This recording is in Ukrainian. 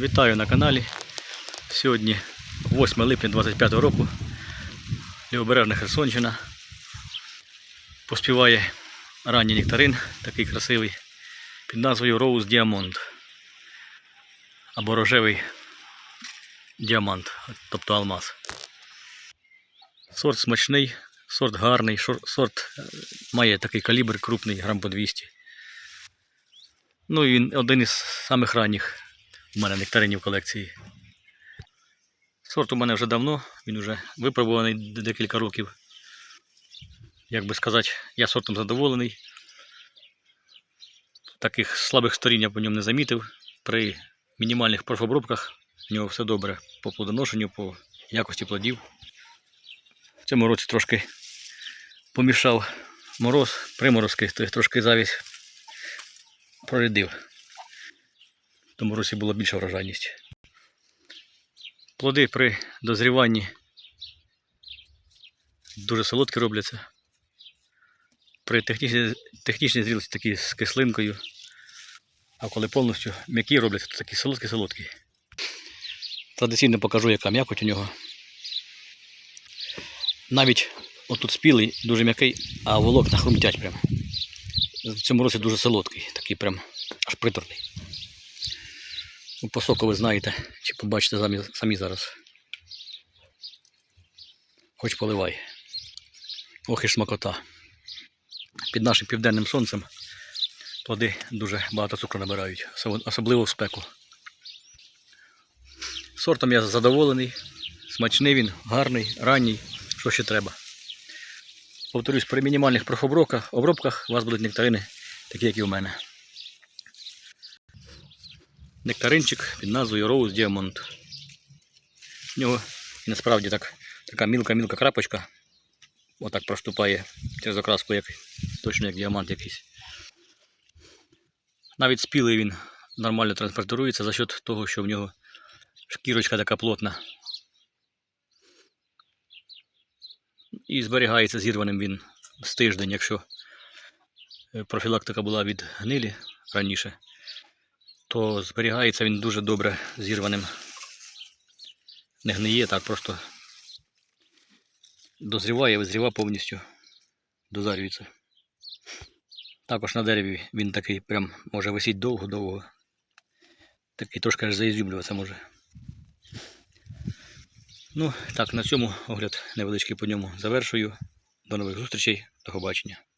Вітаю на каналі. Сьогодні 8 липня 25 року. Лівобережна Херсонщина. Поспіває ранній нектарин, такий красивий, під назвою Rose Diamond. Або рожевий діамант, тобто алмаз. Сорт смачний, сорт гарний, сорт е, має такий калібр крупний, грам по 200. Ну і він один із самих ранніх у мене нектаринів в колекції. Сорт у мене вже давно, він вже випробуваний декілька років. Як би сказати, я сортом задоволений. Таких слабих сторін я по ньому не замітив. При мінімальних профобробках в нього все добре по плодоношенню, по якості плодів. В цьому році трошки помішав мороз, приморозки, то трошки завість прорядив. Тому році була більша врожайність. Плоди при дозріванні дуже солодкі робляться. При технічній, технічній зрілості такі з кислинкою. А коли повністю м'які робляться, то такі солодкі-солодкі. Традиційно покажу, яка м'якоть у нього. Навіть отут спілий, дуже м'який, а волокна хрумтять прям. В цьому році дуже солодкий, такий прям аж приторний. Ну, по соку ви знаєте, чи побачите самі, самі зараз. Хоч поливай. Ох і смакота. Під нашим південним сонцем плоди дуже багато цукру набирають, особ- особливо в спеку. Сортом я задоволений, смачний він, гарний, ранній, що ще треба. Повторюсь, при мінімальних профобробках обробках у вас будуть нектарини, такі як і у мене. Нектаринчик під назвою Rose Diamond. В нього насправді так, така мілка-мілка крапочка. Отак проступає через окраску, як, точно як діамант якийсь. Навіть спілий він нормально транспортирується за счет того, що в нього шкірочка така плотна. І зберігається зірваним він з тиждень, якщо е, профілактика була від гнилі раніше, то зберігається він дуже добре зірваним. Не гниє, так просто дозріває, визріває повністю, дозарюється. Також на дереві він такий прям може висіти довго-довго. Такий трошки аж заізюблюватися може. Ну, так, на цьому огляд невеличкий по ньому завершую. До нових зустрічей, до побачення.